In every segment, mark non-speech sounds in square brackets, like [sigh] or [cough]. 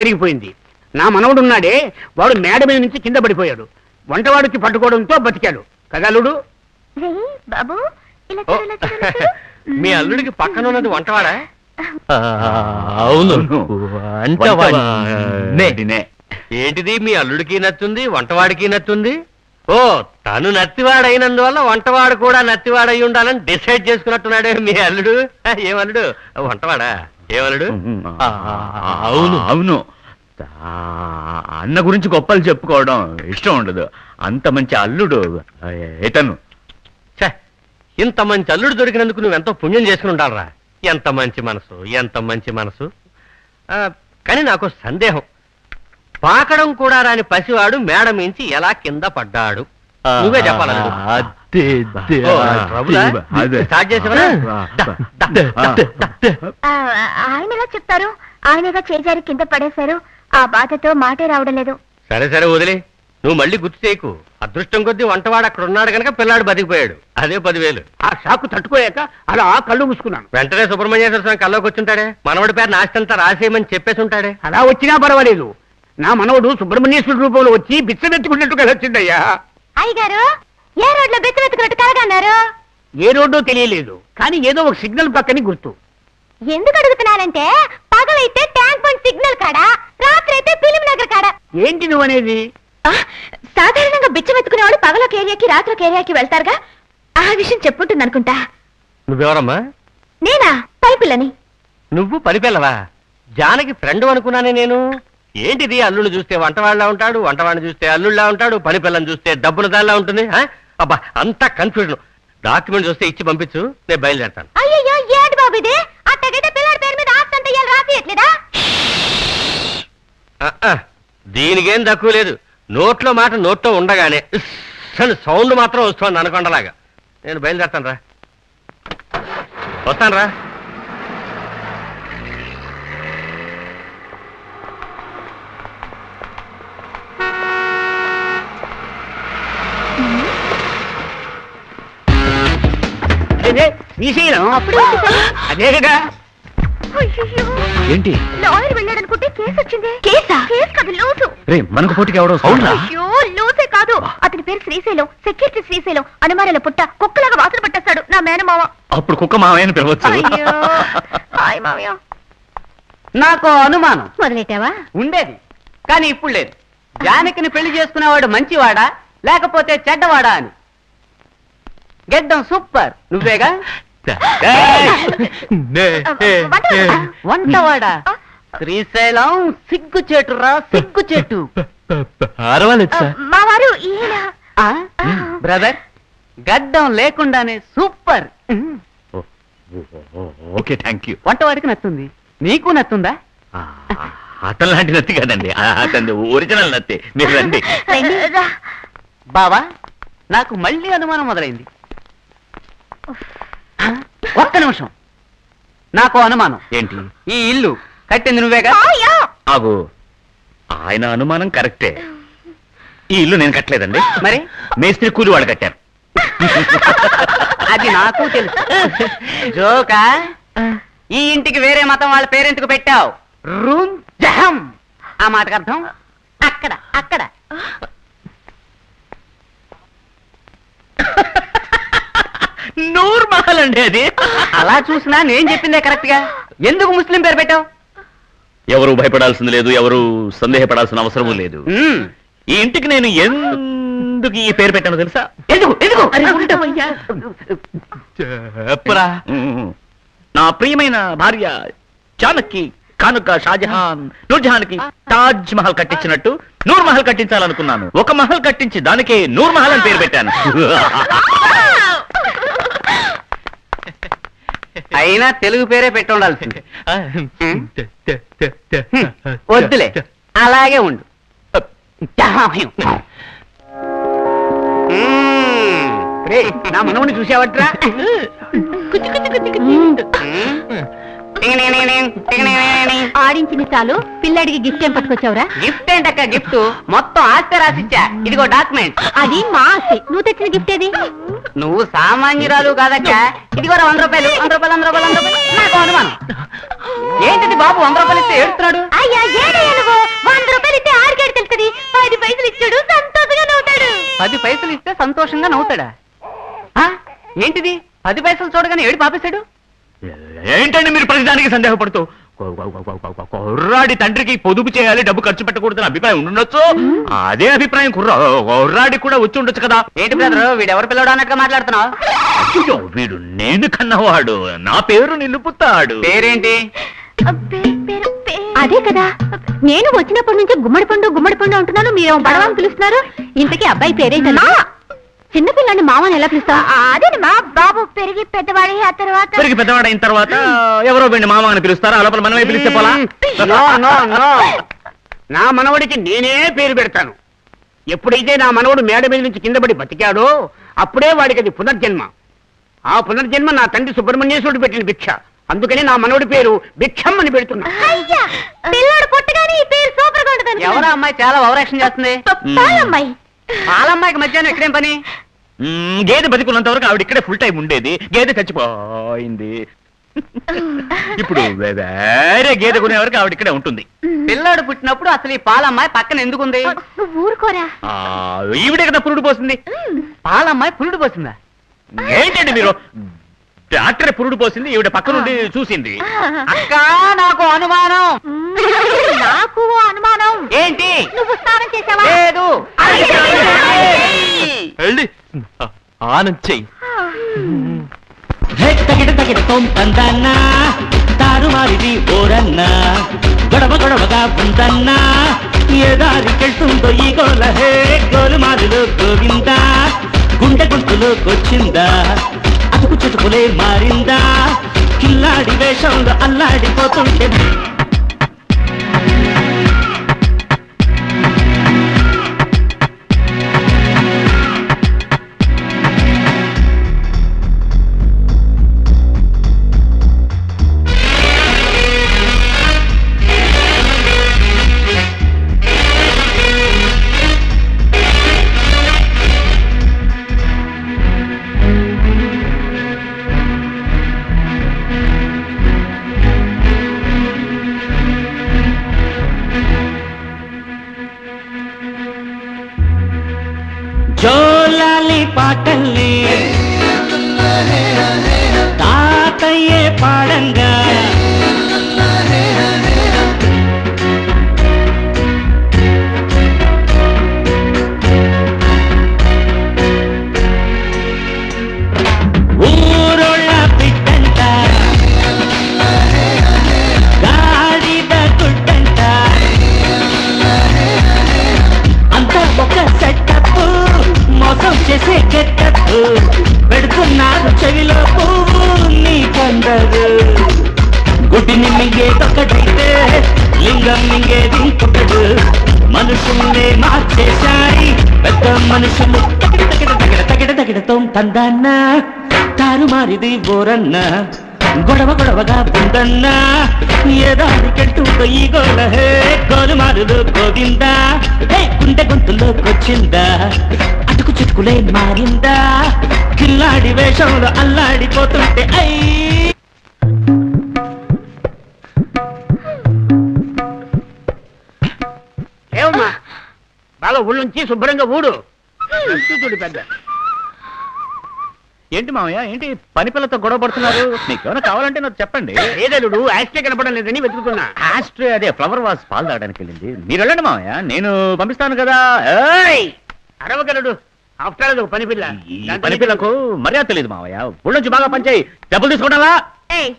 పెరిగిపోయింది. నా మనవడు ఉన్నాడే వాడు మేడ మీద నుంచి కింద పడిపోయాడు. వంటవాడికి పట్టుకోవడంతో బతికాడు. కదలుడు బాబు ఇలా ఓ, చూడు, ఇలా చూడు, ఇలా చూడు. [laughs] మీ అల్లుడికి పక్కన ఉన్నది వంటవాడా అవును. వంటవాడినే. వంటవాడినే. ఏంటిది? మీ అల్లుడికి నచ్చుంది వంటవాడికి నచ్చుంది? ఓ తను నత్తివాడైనందువల్ల వంటవాడు కూడా నత్తివాడై ఉండాలని డిసైడ్ చేసుకున్నట్టున్నాడే మీ అల్లుడు. [laughs] ఏమల్లుడు వంటవాడా? ఏమల్లుడు ఆ, అవును. అవును. అన్న గురించి గొప్పలు చెప్పుకోవడం ఇష్టం ఉండదు. అంత మంచి అల్లుడు ఇతను. ఛే, ఇంత మంచి అల్లుడు దొరికినందుకు నువ్వు ఎంతో పుణ్యం చేసుకుని ఉండాలరా. ఎంత మంచి మనసు ఎంత మంచి మనసు. కానీ నాకు సందేహం. పాకడం కూడా రాని పసివాడు మేడ మించి ఎలా కింద పడ్డాడు? నువ్వే చెప్పాలి అల్లుడు. ఓ. స్టార్ట్. ఆ, ఆయన ఎలా చెప్తారు? ఆయనగా చేజారి కింద పడేశారు. ఆ బాధతో మాటే రావడం లేదు. సరే సరే వదిలే. నువ్వు మళ్ళీ గుర్తు చేయకు. అదృష్టం కొద్దీ వంటవాడు అక్కడ ఉన్నాడు కనుక పిల్లాడు బతికిపోయాడు. అదే పదివేలు. ఆ షాకు తట్టుకోలేక అలా కళ్ళు మూసుకున్నాను. వెంటనే సుబ్రహ్మణ్యేశ్వర స్వామి కల్లోకి వచ్చుంటాడే మనవడి పేరు నాస్తంతా రాసేయమని చెప్పేసి ఉంటాడే అలా వచ్చినా పర్వాలేదు. నా మనవడు సుబ్రహ్మణ్యేశ్వరుడు రూపంలో వచ్చి బిచ్చమెత్తుకున్నట్టుగా వచ్చిందయ్యా. అయ్యగారు ఏ రోడ్లో బెత్తి వెతుకున్నట్టు కలగన్నారు ఏ రోడ్డో తెలియలేదు కానీ ఏదో ఒక సిగ్నల్ పక్కని గుర్తు. ఎందుకు అడుగుతున్నానంటే పగలైతే ట్యాంక్ బండ్ సిగ్నల్ కాడ రాత్రి అయితే ఫిలిం నగర్ కాడ? ఏంటి నువ్వు అనేది సాధారణంగా బిచ్చం ఎత్తుకునే వాళ్ళు పగలొక ఏరియాకి రాత్రొక ఏరియాకి వెళ్తారుగా? ఆ విషయం చెప్పుంటుంది అనుకుంటా నువ్వెవరమ్మా? నేనా? పైపులని నువ్వు పనిపిల్లవా జానకి ఫ్రెండ్ అనుకున్నానే నేను. ఏంటిది అల్లుడు చూస్తే వంటవాళ్ళ ఉంటాడు వంటవాడిని చూస్తే అల్లుళ్ళ ఉంటాడు పని పిల్లని చూస్తే డబ్బుల దానిలా ఉంటుంది? అబ్బా అంతా కన్ఫ్యూజన్ డాక్యుమెంట్ చూస్తే ఇచ్చి పంపించు నేను బయలుదేరతాను. అయ్యయ్యో ఏంటి బాబు ఇది? అట్టగైతే పిల్లడి పేరు మీద ఇయ్యాలి రాసియట్లేదా? దీనికేం తక్కువ లేదు. నోట్లో మాట నోట్లో ఉండగానే సౌండ్ మాత్రం వస్తుంది అనకొండలాగా. నేను బయలుదేరతాను రా వస్తాను రా శ్రీశైలం అదే కదా. ఏంటి? లాయర్ వెళ్ళాడనుకుంటే కేసు వచ్చింది. కేసా? కేసు కాదు లూసు. రే మనకు పోటీకి ఎవడో అవునా? అయ్యో లూసే కాదు. అతని పేరు శ్రీశైలం. సెక్యూరిటీ శ్రీశైలం. అనుమానాల పుట్ట కుక్కలాగా వాసన పట్టేస్తాడు. నా మేనమావ. అప్పుడు కుక్క మామయ్యని పిలవచ్చు. హాయ్ మావయ్య నాకు అనుమానం. మొదలెట్టావా? ఉండేది. కానీ ఇప్పుడు లేదు. జానకిని పెళ్ళి చేసుకునేవాడు మంచివాడా? లేకపోతే చెడ్డవాడా అని. గెడ్డం సూపర్. నువ్వేగా? వంటవాడా శ్రీశైలం సిగ్గు సిగ్గు చెట్టు మా వారు ఈయన. బ్రదర్ గడ్డం లేకుండానే సూపర్. Okay thank you. వంటవాడికి నచ్చుంది నీకు నచ్చుందా అతను లాంటి నత్తి కాదండి. ఆ, అతనిది ఒరిజినల్ నత్తి. మీరు రండి. రా. బావా నాకు మళ్ళీ అనుమానం మొదలైంది. ఒక్క నిమిషం. నాకు అనుమానం. ఏంటి? ఈ ఇల్లు కట్టింది నువ్వేగా? ఆగు. ఆయన అనుమానం కరెక్టే. ఈ ఇల్లు నేను కట్టలేదండి. మరి? మేస్త్రి కూలి వాడు కట్టారు. అది నాకు తెలుసు. జోకా ఈ ఇంటికి వేరే మతం వాళ్ళ పేరెంట్కు పెట్టావు. రూమ్ జహం. ఆ మాటకు అర్థం? అక్కడ అక్కడ. [laughs] నూర్ మహల్ అండి అది. అలా చూసినా నేను చెప్పిందే కరెక్ట్గా ఎందుకు ముస్లిం పేరు పెట్టావు? ఎవరు భయపడాల్సింది లేదు ఎవరు సందేహపడాల్సిన అవసరము లేదు. ఈ ఇంటికి నేను ఎందుకు ఈ పేరు పెట్టానో తెలుసా? ఎందుకు? ఎందుకు? చెప్పరా. నా ప్రియమైన భార్య జానకి కానుక షాజహాన్ నూర్జహాన్కి తాజ్ మహల్ కట్టించినట్టు నూర్ మహల్ కట్టించాలనుకున్నాను. ఒక మహల్ కట్టించి దానికే నూర్ మహల్ అని పేరు పెట్టాను. [laughs] అయినా తెలుగు పేరే పెట్టి ఉండాల్సింది వద్దులే. అలాగే ఉండు. రేయ్, నా మనవుని చూసావట్రా? [laughs] ఆడించిన చాలు. పిల్లడికి గిఫ్ట్ ఏం పట్టుకొచ్చావురా? గిఫ్ట్ ఏంటక్క గిఫ్ట్ మొత్తం ఆస్తి రాసిచ్చా. ఇదిగో డాక్యుమెంట్ అది మా ఆస్తి. నువ్వు తెచ్చిన గిఫ్ట్ ఏది? నువ్వు సామాన్యురాలు కాదక్క. ఇదిగో వంద రూపాయలు. వంద రూపాయలు వంద రూపాయలు వంద రూపాయలు. నాకు అనుమానం. ఏంటిది బాబు వంద రూపాయలు ఇస్తే ఏడుస్తున్నాడు? అయ్యా ఏడయ్యా నువ్వు? వంద రూపాయలు ఇస్తే ఆరికేడు తెలుస్తుంది. పది పైసలు ఇచ్చాడు సంతోషంగా నవ్వుతాడు. పది పైసలు ఇస్తే సంతోషంగా నవ్వుతాడా? ఆ? ఏంటిది? పది పైసలు చూడగానే ఏడు పాపేశాడు? ఏంటండి మీరు ప్రతిదానికి సందేహపడుతూ? కుర్రాడి తండ్రికి పొదుపు చేయాలి డబ్బు ఖర్చు పెట్టకూడదని అభిప్రాయం ఉండొచ్చు? అదే అభిప్రాయం కుర్ర కుర్రాడికి కూడా వచ్చి ఉండొచ్చు కదా? ఏంటి బ్రదర్ వీడు ఎవరు పిల్లడు అన్నట్టుగా మాట్లాడుతున్నావు? అయ్యో, వీడు నేను కన్నవాడు. నా పేరు నిలుపుతాడు. పేరేంటి? అదే కదా. నేను వచ్చినప్పటి నుంచి గుమ్మడి పండు గుమ్మడి పండు అంటున్నాను. మీరేమో బడవ అని పిలుస్తున్నారు. ఇంతకీ అబ్బాయి పేరేంటన్నా చిన్నపిల్లని మామని ఎలా పిలుస్తావు? అదేనమ్మా బాబు పెరిగి పెద్దవాడి ఆ తర్వాత పెరిగి పెద్దవాడైన తర్వాత ఎవరో వీడిని మామ అని పిలుస్తారా లోపల మనమే పిలిస్తే పోలా? No no no. నా మనవడికి నేనే పేరు పెడతాను. ఎప్పుడైతే నా మనవడు మేడ మీద నుంచి కింద పడి బతికాడో అప్పుడే వాడికి అది పునర్జన్మ. ఆ పునర్జన్మ నా తండ్రి సుబ్రహ్మణ్యేశ్వరుడు పెట్టిన భిక్ష. అందుకని నా మనవడి పేరు భిక్షం అని పెడుతున్నా. అయ్యా పిల్లాడు పుట్టగానే ఈ పేరు సూపర్గా ఉంటుంది ఎవరా అమ్మాయి? చాలా ఓవరాక్షన్ చేస్తుంది. పాలమ్మాయికి మధ్యాహ్నం ఇక్కడేం పని? గేదె బతికున్నంత వరకు ఆవిడ ఇక్కడే ఫుల్ టైం ఉండేది. గేదె చచ్చిపోయింది. ఇప్పుడు వేరే గేదె కొనే వరకు ఆవిడ ఇక్కడే ఉంటుంది. పిల్లాడు పుట్టినప్పుడు అసలు ఈ పాలమ్మాయి పక్కన ఎందుకుంది? నువ్వు ఊరుకోరా. ఆ, ఈవిడే కదా పురుడు పోసింది. పాలమ్మాయి పురుడు పోసిందా? ఏంటండి మీరు? డాక్టర్ పురుడు పోసింది ఈవిడ పక్క నుండి చూసింది. అక్క నాకు అనుమానం. నాకు అనుమానం. ఏంటి? నువ్వు స్నానం చేసావా? లేదు. వెళ్ళి ఆనంద్ చెయ్యి తారుమారిది ఓరన్నా గొడవ గొడవగా ఉందన్నా ఏ దారికెళ్తుందో ఈ గోవిందా గుండె గొంతులోకొచ్చిందా అతుకు చుటుకులే మారిందా? కిల్లాడి వేషంలో అల్లాడిపోతుంటే பாட்டல்லே. தாத்தையே பாடங்க మనుషుల్నే మార్చేశాయి. పెద్ద మనుషులు తగిడ తగిడ తగిడ తగిడ తగిడతో తందన్నా. తారుమారిది ఓరన్నా. గొడవ గొడవగా ఉందన్నా. ఏదారికెళ్తుందో ఈ గోల హే. గోలుమారులు గోవిందా. హే గుండె గొంతులోకొచ్చిందా అటుకు చుట్టుకులే మారిందా? కిల్లాడి వేషంలో అల్లాడిపోతుంటే అయ్యి ఏమమ్మా బాగా ఊళ్ళుంచి శుభ్రంగా ఊడు. చూడు పెద్ద. ఏంటి మామయ్య ఏంటి పని పిల్లతో గొడవ పడుతున్నారు? మీకు ఏమైనా కావాలంటే నాకు చెప్పండి. ఏదలుడు యాక్సిడే కనపడం లేదని వెతుకుతున్నా. ఆస్ట్రే అదే ఫ్లవర్ వాస్ పాలు తాగడానికి వెళ్ళింది. మీరు వెళ్ళండి మామయ్య నేను పంపిస్తాను కదా. ఏయ్! అరవగలడు ఆఫ్టర్ పని పిల్ల. పని పిల్లకు మర్యాద తెలియదు మామయ్య ఊళ్ళోంచి బాగా పనిచేయి డబ్బులు తీసుకుంటావా? ఏయ్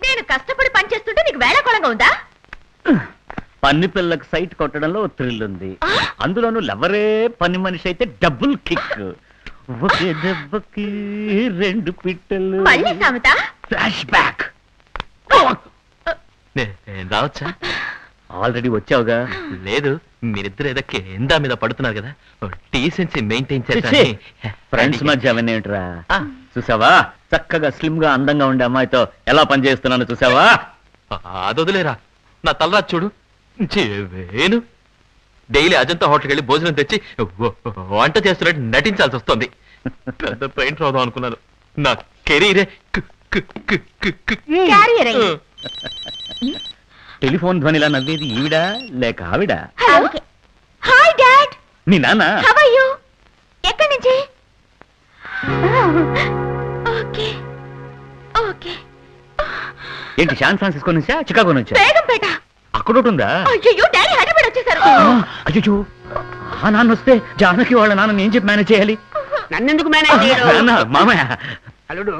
నేను కష్టపడి పని చేస్తుంటే నీకు వేళకోళంగా ఉందా? పని పిల్లకు సైట్ కొట్టడంలో థ్రిల్ ఉంది. అందులోనూ లవరే పని మనిషి అయితే డబుల్ కిక్ ఒకే దెబ్బకి రెండు పిట్టలు. మళ్ళీ సామెత? ఫ్లాష్ బ్యాక్ నేను రావచ్చా? ఆల్రెడీ వచ్చావుగా. లేదు మీరిద్దరు ఏదో కింద మీద పడుతున్నారు కదా. డీసెన్సీ మెయింటైన్ చేసి ఫ్రెండ్స్ మధ్య అవన్నీ ఏంట్రా. చూసావా? చక్కగా స్లిమ్గా అందంగా ఉండే అమ్మాయితో ఎలా పనిచేస్తున్నాను చూసావా? అదొదిలేరా. నా తలరా చూడు. వేను డైలీ అజంతా హోటల్కి వెళ్ళి భోజనం తెచ్చి వంట చేస్తున్నట్టు నటించాల్సి వస్తుంది. పెద్ద పెయింట్ రాదాం అనుకున్నాను. నా కెరీరే కు- కు- కు- కు- కు- Carrier అయింది. టెలిఫోన్ ధ్వనిలా నవ్వేది ఈవిడ లేక ఆవిడ? Hi dad. మీ నాన్న? How are you? ఎక్కడి నుంచి? ఓకే. ఓకే. ఏంటి శాన్ ఫ్రాన్సిస్కో నుంచా చికాగో నుంచా? బేగంపేట. అక్కడ ఒకటి ఉందా అయ్యో డాడీ హైదరాబాద్ వచ్చేసారు. అయ్యో ఆ నాన్న వస్తే జానకి వాళ్ళ నాన్న ఏం చెప్పి మేనేజ్ చేయాలి. నన్నెందుకు మేనేజ్ చేయడు? మామయ్య. అల్లుడు